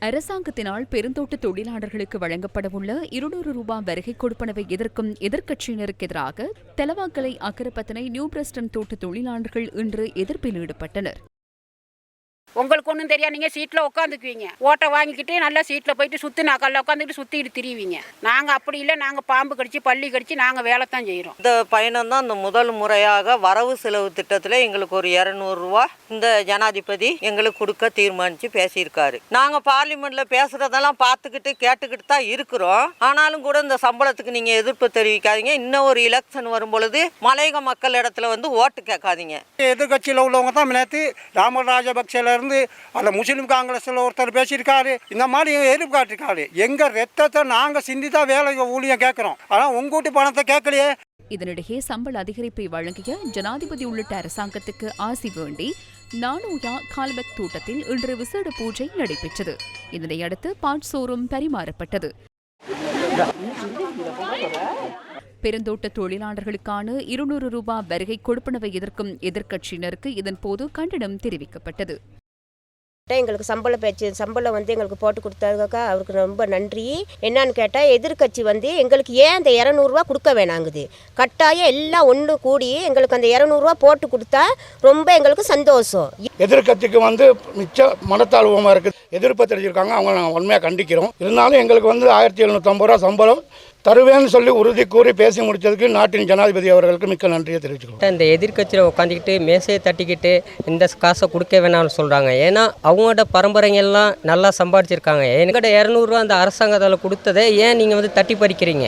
அரசாங்கத்தினால் பெருந்தோட்ட தொழிலாளர்களுக்கு வழங்கப்படவுள்ள இருநூறு ரூபாய் வருகை கொடுப்பனவை எதிர்க்கும் எதிர்க்கட்சியினருக்கு எதிராக தெலவாக்கலை அக்கரப்பத்தனை நியூ பிரஸ்டன் தோட்ட தொழிலாளர்கள் இன்று எதிர்ப்பில் ஈடுபட்டனர். உங்களுக்கு ஒன்றும் தெரியாது. நீங்கள் சீட்டில் உட்காந்துக்குவீங்க. ஓட்டை வாங்கிக்கிட்டு நல்லா சீட்டில் போயிட்டு சுற்றி நாக்கல்ல உட்காந்துக்கிட்டு சுற்றிட்டு திரிவீங்க. நாங்கள் அப்படி இல்லை. நாங்கள் பாம்பு கடிச்சு பள்ளி கடிச்சு நாங்கள் வேலை தான் செய்கிறோம் இந்த பயணம் தான் இந்த முதல் முறையாக வரவு செலவு திட்டத்தில் எங்களுக்கு ஒரு இரநூறுவா இந்த ஜனாதிபதி எங்களுக்கு கொடுக்க தீர்மானித்து பேசியிருக்காரு. நாங்கள் பார்லிமெண்ட்டில் பேசுகிறதெல்லாம் பார்த்துக்கிட்டு கேட்டுக்கிட்டு தான் இருக்கிறோம். ஆனாலும் கூட இந்த சம்பளத்துக்கு நீங்கள் எதிர்ப்பு தெரிவிக்காதீங்க. இன்னும் ஒரு எலெக்ஷன் வரும் பொழுது மலையக மக்கள் இடத்துல வந்து ஓட்டு கேட்காதீங்க. எதிர்கட்சியில் உள்ளவங்க தான் நேற்று ராம ராஜபக்சேல இருந்து அந்த முஸ்லீம் காங்கிரஸில் ஒருத்தர் பேசியிருக்காரு. இந்த மாதிரி எதிர்ப்பு காட்டிருக்காரு எங்கள் ரத்தத்தை நாங்கள் சிந்தி தான் வேலை ஊழியம் கேட்குறோம். ஆனால் உங்க வீட்டு பணத்தை கேட்கலையே. இதனிடையே சம்பள அதிகரிப்பை வழங்கிய ஜனாதிபதி உள்ளிட்ட அரசாங்கத்துக்கு ஆசி வேண்டி நானூயா கால்பெக் தோட்டத்தில் இன்று விசேட பூஜை நடைபெற்றது. இதனையடுத்து பாட்சோறும் பரிமாறப்பட்டது. பெருந்தோட்ட தொழிலாளர்களுக்கான இருநூறு ரூபாய் வருகை கொடுப்பனவை எதிர்க்கும் எதிர்க்கட்சியினருக்கு இதன்போது கண்டனம் தெரிவிக்கப்பட்டது. எங்களுக்கு சம்பள பேச்சு சம்பளம் வந்து எங்களுக்கு போட்டு கொடுத்ததுக்காக அவருக்கு ரொம்ப நன்றி. என்னன்னு கேட்டால் எதிர்க்கட்சி வந்து எங்களுக்கு ஏன் அந்த இரநூறுவா கொடுக்க வேணாங்குது. கட்டாயம் எல்லாம் ஒன்று கூடி எங்களுக்கு அந்த இரநூறுவா போட்டு கொடுத்தா ரொம்ப எங்களுக்கு சந்தோஷம். எதிர்கட்சிக்கு வந்து மிச்ச மனத்தாழ்வமாக இருக்குது. எதிர்ப்பு தெரிஞ்சிருக்காங்க அவங்க நாங்கள் உண்மையாக கண்டிக்கிறோம். இருந்தாலும் எங்களுக்கு வந்து ஆயிரத்தி எழுநூற்றம்பது ரூபா சம்பளம் தருவேன்னு சொல்லி உறுதி கூறி பேசி முடிச்சதுக்கு நாட்டின் ஜனாதிபதி அவர்களுக்கு மிக்க நன்றியை தெரிவிச்சுக்கிறோம். இந்த எதிர்க்கட்சியில் உட்காந்துக்கிட்டு மேசையை தட்டிக்கிட்டு இந்த காசை கொடுக்க வேணாம்னு சொல்கிறாங்க ஏன்னா அவங்களோட பரம்பரைங்கெல்லாம் நல்லா சம்பாதிச்சிருக்காங்க என்கிட்ட இரநூறுவா அந்த அரசாங்கத்தால் கொடுத்ததை ஏன் நீங்கள் வந்து தட்டி பறிக்கிறீங்க?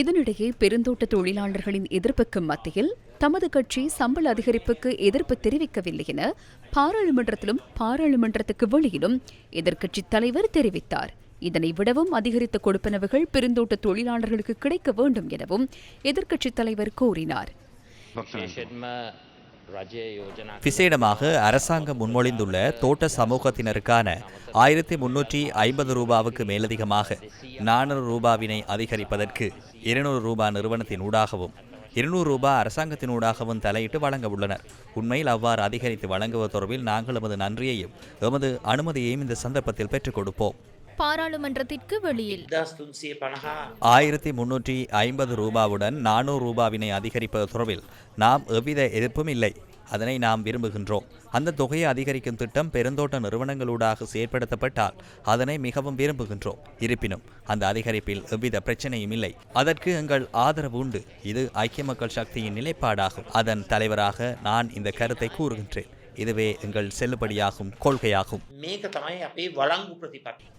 இதனிடையே பெருந்தோட்ட தொழிலாளர்களின் எதிர்ப்புக்கு மத்தியில் தமது கட்சி சம்பள அதிகரிப்புக்கு எதிர்ப்பு தெரிவிக்கவில்லை என பாராளுமன்றத்திலும் பாராளுமன்றத்துக்கு வெளியிலும் எதிர்க்கட்சித் தலைவர் தெரிவித்தார். இதனை விடவும் அதிகரித்த கொடுப்பனவுகள் பெருந்தோட்ட தொழிலாளர்களுக்கு கிடைக்க வேண்டும் எனவும் எதிர்க்கட்சித் தலைவர் கூறினார். விசேடமாக அரசாங்கம் முன்மொழிந்துள்ள தோட்ட சமூகத்தினருக்கான ஆயிரத்தி முன்னூற்றி ஐம்பது ரூபாவுக்கு மேலதிகமாக நானூறு ரூபாவினை அதிகரிப்பதற்கு இருநூறு ரூபாய் நிறுவனத்தின் ஊடாகவும் இருநூறு ரூபாய் அரசாங்கத்தின் ஊடாகவும் தலையிட்டு வழங்க உள்ளனர் உண்மையில் அவ்வாறு அதிகரித்து வழங்குவது தொடர்பில் நாங்கள் எமது நன்றியையும் எமது அனுமதியையும் இந்த சந்தர்ப்பத்தில் பெற்றுக் கொடுப்போம். பாராளுமன்றத்திற்கு வெளியில். ஆயிரத்தி முன்னூற்றி ஐம்பது ரூபாவுடன் நானூறு ரூபாவினை அதிகரிப்பது தொடர்பில் நாம் எவ்வித எதிர்ப்பும் இல்லை. அதனை நாம் விரும்புகின்றோம். அந்த தொகையை அதிகரிக்கும் திட்டம் பெருந்தோட்ட நிறுவனங்களூடாக செயற்படுத்தப்பட்டால் அதனை மிகவும் விரும்புகின்றோம். இருப்பினும் அந்த அதிகரிப்பில் எவ்வித பிரச்சனையும் இல்லை. அதற்கு எங்கள் ஆதரவு உண்டு. இது ஐக்கிய மக்கள் சக்தியின் நிலைப்பாடாகும். அதன் தலைவராக நான் இந்த கருத்தை கூறுகின்றேன். இதுவே எங்கள் செல்லுபடியாகும் கொள்கையாகும்.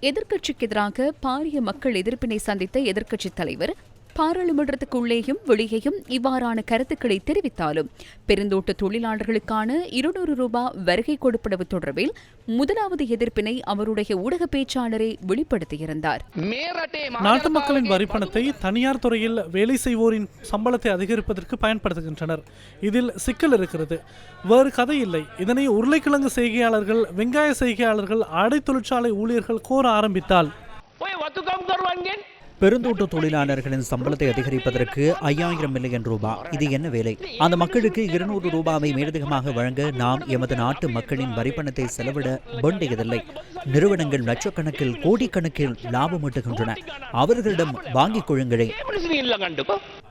எதிர்க்கட்சிக்கு எதிராக பாரிய மக்கள் எதிர்ப்பினை சந்தித்த எதிர்க்கட்சித் தலைவர் பாராளுமன்றத்துக்குள்ளேயும் வெளியேயும் இவ்வாறான கருத்துக்களை தெரிவித்தாலும் பெருந்தோட்ட தொழிலாளர்களுக்கான இருநூறு ரூபாய் வருகை கொடுப்பனவு தொடர்பில் முதலாவது எதிர்ப்பினை அவருடைய ஊடக பேச்சாளரே வெளிப்படுத்தியிருந்தார். நாட்டு மக்களின் வரிப்பணத்தை தனியார் துறையில் வேலை செய்வோரின் சம்பளத்தை அதிகரிப்பதற்கு பயன்படுத்துகின்றனர். இதில் சிக்கல் இருக்கிறது. வேறு கதை இல்லை. இதனை உருளைக்கிழங்கு செய்கையாளர்கள் வெங்காய செய்கையாளர்கள் ஆடை தொழிற்சாலை ஊழியர்கள் கோர ஆரம்பித்தால். பெருந்தோட்ட தொழிலாளர்களின் சம்பளத்தை அதிகரிப்பதற்கு ஐயாயிரம் மில்லியன் ரூபாய் இது என்ன வேலை? அந்த மக்களுக்கு இருநூறு ரூபாவை மேலதிகமாக வழங்க நாம் எமது நாட்டு மக்களின் வரிப்பணத்தை செலவிட வேண்டியதில்லை. நிறுவனங்கள் லட்சக்கணக்கில் கோடிக்கணக்கில் லாபம் ஈட்டுகின்றன. அவர்களிடம் வாங்கிக் கொள்ளுங்களே.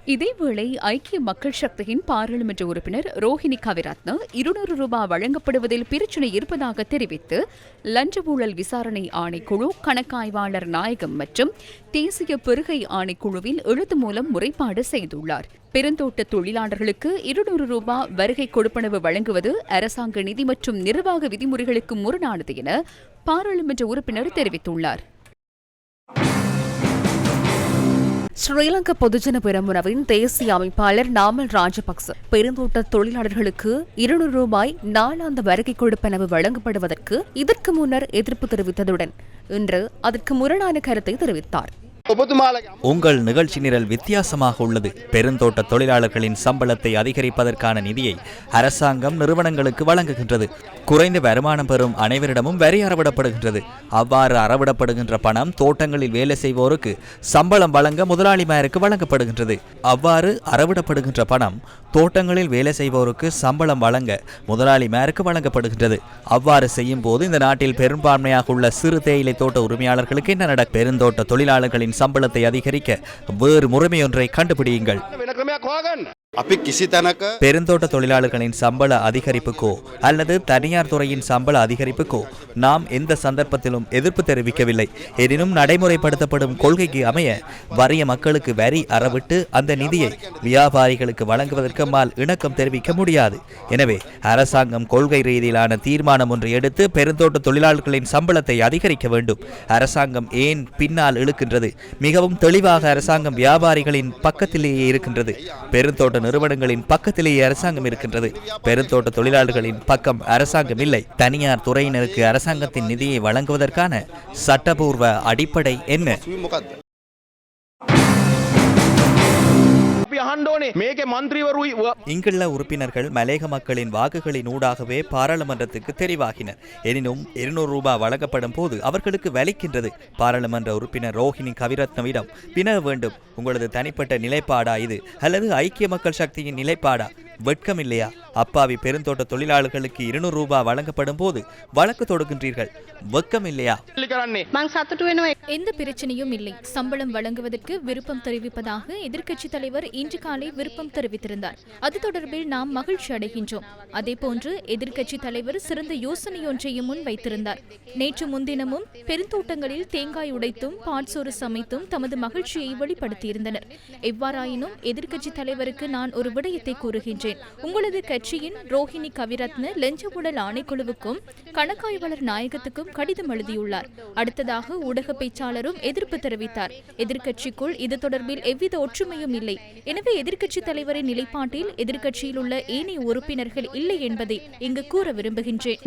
இதேவேளை ஐக்கிய மக்கள் சக்தியின் பாராளுமன்ற உறுப்பினர் ரோஹிணி கவிரத்ன இருநூறு ரூபாய் வழங்கப்படுவதில் பிரச்சினை இருப்பதாக தெரிவித்து லஞ்ச ஊழல் விசாரணை ஆணைக்குழு கணக்காய்வாளர் நாயகம் மற்றும் தேசிய பெருகை ஆணைக்குழுவில் எழுத்து மூலம் முறைப்பாடு செய்துள்ளார். பெருந்தோட்ட தொழிலாளர்களுக்கு இருநூறு ரூபாய் வருகை கொடுப்பனவு வழங்குவது அரசாங்க நிதி மற்றும் நிர்வாக விதிமுறைகளுக்கு முரணானது என பாராளுமன்ற உறுப்பினர் தெரிவித்துள்ளார். ஸ்ரீலங்கா பொதுஜன பெரமுனவின் தேசிய அமைப்பாளர் நாமல் ராஜபக்ச பெருந்தோட்ட தொழிலாளர்களுக்கு இருநூறு ரூபாய் நாளாந்த வருகை கொடுப்பனவு வழங்கப்படுவதற்கு இதற்கு முன்னர் எதிர்ப்பு தெரிவித்ததுடன் இன்று அதற்கு முரணான கருத்தை தெரிவித்தார். உங்கள் நிகழ்ச்சி நிரல் வித்தியாசமாக உள்ளது. பெருந்தோட்ட தொழிலாளர்களின் சம்பளத்தை அதிகரிப்பதற்கான நிதியை அரசாங்கம் நிறுவனங்களுக்கு வழங்குகின்றது. குறைந்த வருமானம் பெறும் அனைவரிடமும் வரி அறவிடப்படுகின்றது. அவ்வாறு அறவிடப்படுகின்ற பணம் தோட்டங்களில் வேலை செய்வோருக்கு சம்பளம் வழங்க முதலாளிமாருக்கு வழங்கப்படுகின்றது. அவ்வாறு அறவிடப்படுகின்ற பணம் தோட்டங்களில் வேலை செய்வோருக்கு சம்பளம் வழங்க முதலாளிமாருக்கு வழங்கப்படுகின்றது. அவ்வாறு செய்யும் போது இந்த நாட்டில் பெரும்பான்மையாக உள்ள சிறு தேயிலை தோட்ட உரிமையாளர்களுக்கு என்ன நட பெருந்தோட்ட தொழிலாளர்களின் சம்பளத்தை அதிகரிக்க வேறு முறைமையொன்றை கண்டுபிடியுங்கள். பெருந்தோட்ட தொழிலாளர்களின் சம்பள அதிகரிப்புக்கோ அல்லது தனியார் துறையின் சம்பள அதிகரிப்புக்கோ நாம் எந்த சந்தர்ப்பத்திலும் எதிர்ப்பு தெரிவிக்கவில்லை. எனினும் நடைமுறைப்படுத்தப்படும் கொள்கைக்கு அமைய வறிய மக்களுக்கு வரி அறவிட்டு அந்த நிதியை வியாபாரிகளுக்கு வழங்குவதற்கு மால் இணக்கம் தெரிவிக்க முடியாது. எனவே அரசாங்கம் கொள்கை ரீதியிலான தீர்மானம் ஒன்று எடுத்து பெருந்தோட்ட தொழிலாளர்களின் சம்பளத்தை அதிகரிக்க வேண்டும். அரசாங்கம் ஏன் பின்னால் இழுக்கின்றது? மிகவும் தெளிவாக அரசாங்கம் வியாபாரிகளின் பக்கத்திலேயே இருக்கின்றது. பெருந்தோட்ட நிறுவனங்களின் பக்கத்திலேயே அரசாங்கம் இருக்கின்றது. பெருந்தோட்ட தொழிலாளர்களின் பக்கம் அரசாங்கம் இல்லை. தனியார் துறையினருக்கு அரசாங்கத்தின் நிதியை வழங்குவதற்கான சட்டபூர்வ அடிப்படை என்ன? இங்குள்ள உறுப்பினர்கள் மலேக மக்களின் வாக்குகளின் ஊடாகவே பாராளுமன்றத்துக்கு தெரிவாகினர். எனினும் இருநூறு ரூபாய் வழங்கப்படும் போது அவர்களுக்கு வலிக்கின்றது. பாராளுமன்ற உறுப்பினர் ரோஹிணி கவிரத்னவிடம் வினவ வேண்டும். உங்களது தனிப்பட்ட நிலைப்பாடா இது? அல்லது ஐக்கிய மக்கள் சக்தியின் நிலைப்பாடா? வெட்கம் இல்லையா அப்பாவி பெருந்தோட்ட தொழிலாளர்களுக்கு இருநூறு ரூபாய் வழங்கப்படும் போது வழக்கு தொடுக்கின்றீர்கள். வெட்கம் இல்லையா எந்த பிரச்சனையும் இல்லை. சம்பளம் வழங்குவதற்கு விருப்பம் தெரிவிப்பதாக எதிர்க்கட்சித் தலைவர் இன்று காலை விருப்பம் தெரிவித்திருந்தார். அது தொடர்பில் நாம் மகிழ்ச்சி அடைகின்றோம். அதேபோன்று எதிர்க்கட்சித் தலைவர் சிறந்த யோசனையொன்றையும் முன் வைத்திருந்தார். நேற்று முன்தினமும் பெருந்தோட்டங்களில் தேங்காய் உடைத்தும் பாட்சோறு சமைத்தும் தமது மகிழ்ச்சியை வெளிப்படுத்தியிருந்தனர். எவ்வாறாயினும் எதிர்க்கட்சித் தலைவருக்கு நான் ஒரு விடயத்தை கூறுகின்றேன். உங்களது கட்சியின் ரோஹிணி கவிரத்ன லஞ்ச ஊழல் ஆணைக்குழுவுக்கும் கணக்காய்வாளர் நாயகத்துக்கும் கடிதம் எழுதியுள்ளார். அடுத்ததாக ஊடக பேச்சாளரும் எதிர்ப்பு தெரிவித்தார். எதிர்க்கட்சிக்குள் இது தொடர்பில் எவ்வித ஒற்றுமையும் இல்லை. எனவே எதிர்க்கட்சித் தலைவரின் நிலைப்பாட்டில் எதிர்க்கட்சியில் உள்ள ஏனைய உறுப்பினர்கள் இல்லை என்பதை இங்கு கூற விரும்புகின்றேன்.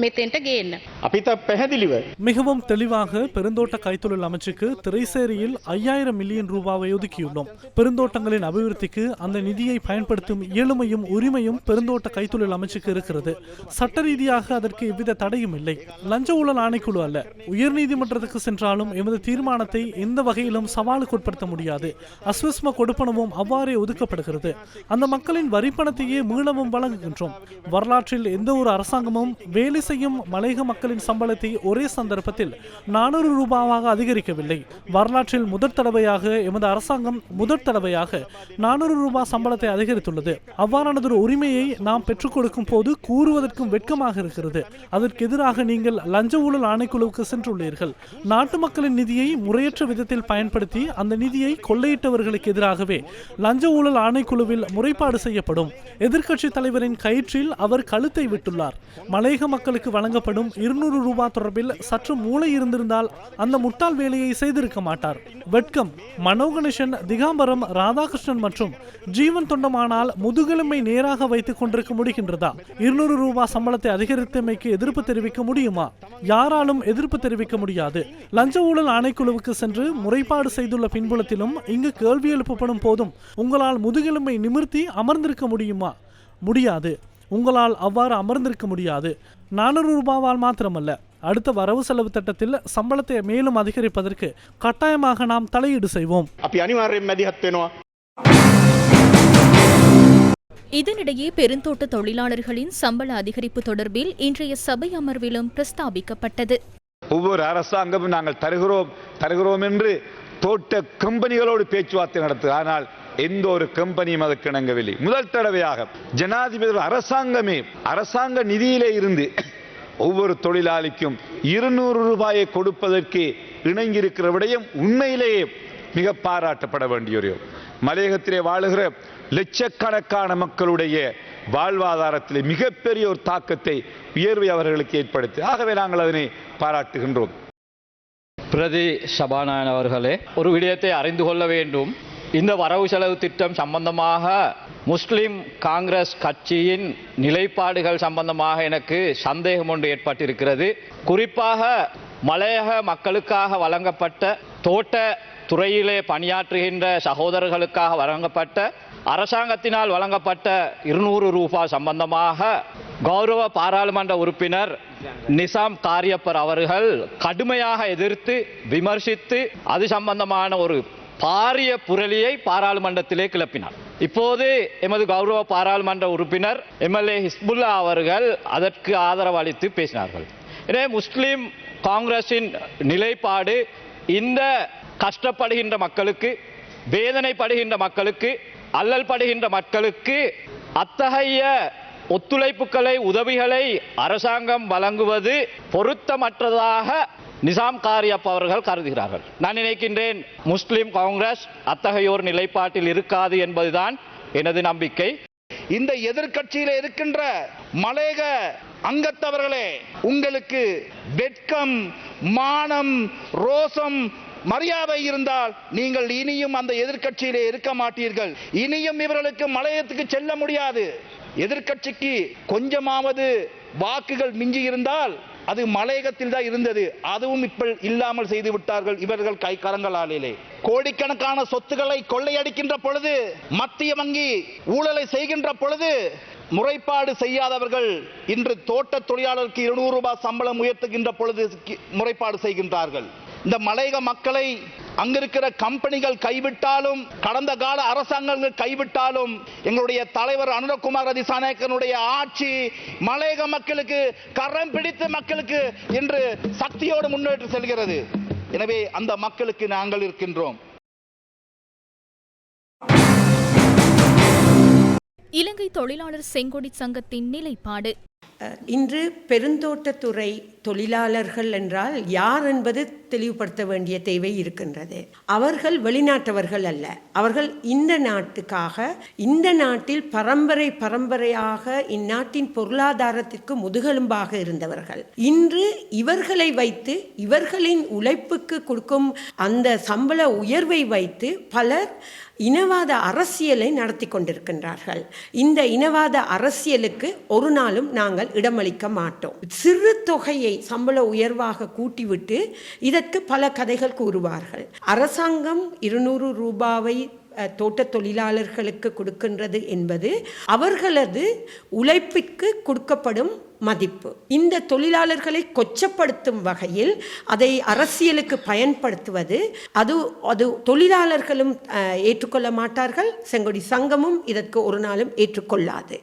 மிகவும் தெளிவாக பெருந்தோட்ட கைத்தொழில் அமைச்சுக்கு திரைசேரியில் ஐயாயிரம் மில்லியன் ரூபாவை ஒதுக்கியுள்ளோம். பெருந்தோட்டங்களின் அபிவிருத்திக்கு அந்த நிதியை பயன்படுத்தும் இயலுமையும் உரிமையும் பெருந்தோட்ட கைத்தொழில் அமைச்சுக்கு இருக்கிறது. சட்ட ரீதியாக அதற்கு எவ்வித தடையும் இல்லை. லஞ்ச ஊழல் ஆணைக்குழு அல்ல. உயர்நீதிமன்றத்துக்கு சென்றாலும் எமது தீர்மானத்தை எந்த வகையிலும் சவாலுக்கு உட்படுத்த முடியாது. அஸ்விஸ்ம கொடுப்பனவும் அவ்வாறே ஒதுக்கப்படுகிறது. அந்த மக்களின் வரிப்பணத்தையே மீளவும் வழங்குகின்றோம். வரலாற்றில் எந்த ஒரு அரசாங்கமும் வேலை செய்யும் மலையக மக்களின் சம்பளத்தை ஒரே சந்தர்ப்பத்தில் நானூறு ரூபாவாக அதிகரிக்கவில்லை. வரலாற்றில் முதற் தடவையாக எமது அரசாங்கம் முதற் தடவையாக நானூறு ரூபாய் சம்பளத்தை அதிகரித்துள்ளது. அவ்வாறானது அவ்வாறானதொரு உரிமையை நாம் பெற்றுக் கொடுக்கும் போது கூறுவதற்கும் வெட்கமாக இருக்கிறது. அதற்கு எதிராக நீங்கள் லஞ்ச ஊழல் ஆணைக்குழுவுக்கு சென்றுள்ளீர்கள். நாட்டு மக்களின் நிதியை முறையற்ற விதத்தில் பயன்படுத்தி அந்த நிதியை கொள்ளையிட்டவர்களுக்கு எதிராகவே லஞ்ச ஊழல் ஆணைக்குழுவில் முறைப்பாடு செய்யப்படும். எதிர்க்கட்சி தலைவரின் கயிற்றில் அவர் கழுத்தை விட்டுள்ளார். மலையக மக்களுக்கு வழங்கப்படும் இருநூறு ரூபாய் தொடர்பில் சற்று மூளை இருந்திருந்தால் அந்த முட்டாள் வேலையை செய்திருக்க மாட்டார். வெட்கம். மனோ கணேசன் திகாம்பரம் ராதாகிருஷ்ணன் மற்றும் ஜீவன் தொண்டமானால் முதுகெலும்பை நேர பெயராக வைத்துக் கொண்டிருக்க முடிகின்றதா? இருநூறு ரூபாய் சம்பளத்தை அதிகரித்தமைக்கு எதிர்ப்பு தெரிவிக்க முடியுமா? யாராலும் எதிர்ப்பு தெரிவிக்க முடியாது. லஞ்ச ஊழல் ஆணைக்குழுவுக்கு சென்று முறைப்பாடு செய்துள்ள பின்புலத்திலும் இங்கு கேள்வி எழுப்பப்படும் போதும் உங்களால் முதுகெலும்பை நிமிர்த்தி அமர்ந்திருக்க முடியுமா? முடியாது. உங்களால் அவ்வாறு அமர்ந்திருக்க முடியாது. நானூறு ரூபாவால் மாத்திரமல்ல. அடுத்த வரவு செலவு திட்டத்தில் சம்பளத்தை மேலும் அதிகரிப்பதற்கு கட்டாயமாக நாம் தலையீடு செய்வோம். அப்படி அனிவாரியம் மதியத்தேனோ இதனிடையே பெருந்தோட்ட தொழிலாளர்களின் சம்பள அதிகரிப்பு தொடர்பில் இன்றைய சபை அமர்விலும் பிரஸ்தாபிக்கப்பட்டது. ஒவ்வொரு அரசாங்கமும் நாங்கள் தருகிறோம் தருகிறோம் என்று தோட்ட கம்பெனிகளோடு பேச்சுவார்த்தை நடத்து ஆனால் எந்த ஒரு கம்பெனியும் அதற்கு இணங்கவில்லை முதல் தடவையாக ஜனாதிபதி அரசாங்கமே அரசாங்க நிதியிலே இருந்து ஒவ்வொரு தொழிலாளிக்கும் இருநூறு ரூபாயை கொடுப்பதற்கு இணங்கியிருக்கிற விடயம் உண்மையிலேயே மிக பாராட்டப்பட வேண்டிய மலையகத்திலே வாழுகிற லட்சக்கணக்கான மக்களுடைய வாழ்வாதாரத்திலே மிகப்பெரிய ஒரு தாக்கத்தை உயர்வை அவர்களுக்கு ஏற்படுத்தி. ஆகவே நாங்கள் அதனை பாராட்டுகின்றோம். பிரதி சபாநாயகன் அவர்களே ஒரு விடயத்தை அறிந்து கொள்ள வேண்டும். இந்த வரவு செலவு திட்டம் சம்பந்தமாக முஸ்லிம் காங்கிரஸ் கட்சியின் நிலைப்பாடுகள் சம்பந்தமாக எனக்கு சந்தேகம் ஒன்று ஏற்பட்டிருக்கிறது. குறிப்பாக மலையக மக்களுக்காக வழங்கப்பட்ட தோட்ட துறையிலே பணியாற்றுகின்ற சகோதரர்களுக்காக வழங்கப்பட்ட அரசாங்கத்தினால் வழங்கப்பட்ட இருநூறு ரூபாய் சம்பந்தமாக கௌரவ பாராளுமன்ற உறுப்பினர் நிசாம் காரியப்பர் அவர்கள் கடுமையாக எதிர்த்து விமர்சித்து அது சம்பந்தமான ஒரு பாரிய புரளியை பாராளுமன்றத்திலே கிளப்பினார். இப்போது எமது கௌரவ பாராளுமன்ற உறுப்பினர் எம்எல்ஏ ஹிஸ்புல்லா அவர்கள் அதற்கு ஆதரவு அளித்து பேசினார்கள். எனவே முஸ்லீம் காங்கிரசின் நிலைப்பாடு இந்த கஷ்டப்படுகின்ற மக்களுக்கு வேதனைப்படுகின்ற மக்களுக்கு அல்லல் படுகின்ற மக்களுக்கு அத்தகைய ஒத்துழைப்புகளை உதவிகளை அரசாங்கம் வழங்குவது பொருத்தமற்றதாக நிசாம் காரியப் அவர்கள் கருதுகிறார்கள். நான் நினைக்கின்றேன் முஸ்லிம் காங்கிரஸ் அத்தகைய ஒரு நிலைப்பாட்டில் இருக்காது என்பதுதான் எனது நம்பிக்கை. இந்த எதிர்கட்சியில் இருக்கின்ற மலேக அங்கத்தவர்களே உங்களுக்கு வெட்கம் மானம் ரோசம் மரியாதை இருந்தால் நீங்கள் இனியும் அந்த எதிர்க்கட்சியிலே இருக்க மாட்டீர்கள். இனியும் இவர்களுக்கு மலையத்துக்கு செல்ல முடியாது. எதிர்க்கட்சிக்கு கொஞ்சமாவது வாக்குகள் மிஞ்சி இருந்தால் அது மலையகத்தில் தான் இருந்தது. அதுவும் இப்ப இல்லாமல் செய்து விட்டார்கள் இவர்கள் கை கரங்களாலே கோடிக்கணக்கான சொத்துக்களை கொள்ளையடிக்கின்ற பொழுது மத்திய வங்கி ஊழலை செய்கின்ற பொழுது முறைப்பாடு செய்யாதவர்கள் இன்று தோட்ட தொழிலாளருக்கு இருநூறு ரூபாய் சம்பளம் உயர்த்துகின்ற பொழுது கி- முறைப்பாடு செய்கின்றார்கள். இந்த மலையக மக்களை அங்கிருக்கிற கம்பெனிகள் கைவிட்டாலும் கடந்த கால அரசாங்கங்கள் கைவிட்டாலும் எங்களுடைய தலைவர் அனுரகுமார் அதிசாநாயக்கனுடைய ஆட்சி மலையக மக்களுக்கு கரம் பிடித்த மக்களுக்கு இன்று சக்தியோடு முன்னேற்று செல்கிறது. எனவே அந்த மக்களுக்கு நாங்கள் இருக்கின்றோம். இலங்கை தொழிலாளர் செங்கொடி சங்கத்தின் நிலைப்பாடு. இன்று பெருந்தோட்டத்துறை தொழிலாளர்கள் என்றால் யார் என்பது தெளிவுபடுத்த வேண்டிய தேவை இருக்கின்றது. அவர்கள் வெளிநாட்டவர்கள் அல்ல. அவர்கள் இந்த நாட்டுக்காக இந்த நாட்டில் பரம்பரை பரம்பரையாக இந்நாட்டின் பொருளாதாரத்திற்கு முதுகெலும்பாக இருந்தவர்கள். இன்று இவர்களை வைத்து இவர்களின் உழைப்புக்கு கொடுக்கும் அந்த சம்பள உயர்வை வைத்து பலர் இனவாத அரசியலை நடத்தி கொண்டிருக்கின்றார்கள். இந்த இனவாத அரசியலுக்கு ஒரு நாளும் நாங்கள் இடமளிக்க மாட்டோம். சிறு தொகையை சம்பள உயர்வாக கூட்டிவிட்டு இதற்கு பல கதைகள் கூறுவார்கள். அரசாங்கம் இருநூறு ரூபாவை தோட்ட தொழிலாளர்களுக்கு கொடுக்கின்றது என்பது அவர்களது உழைப்பிற்கு கொடுக்கப்படும் மதிப்பு. இந்த தொழிலாளர்களை கொச்சப்படுத்தும் வகையில் அதை அரசியலுக்கு பயன்படுத்துவது அது அது தொழிலாளர்களும் ஏற்றுக்கொள்ள மாட்டார்கள். செங்கொடி சங்கமும் இதற்கு ஒரு நாளும் ஏற்றுக்கொள்ளாது.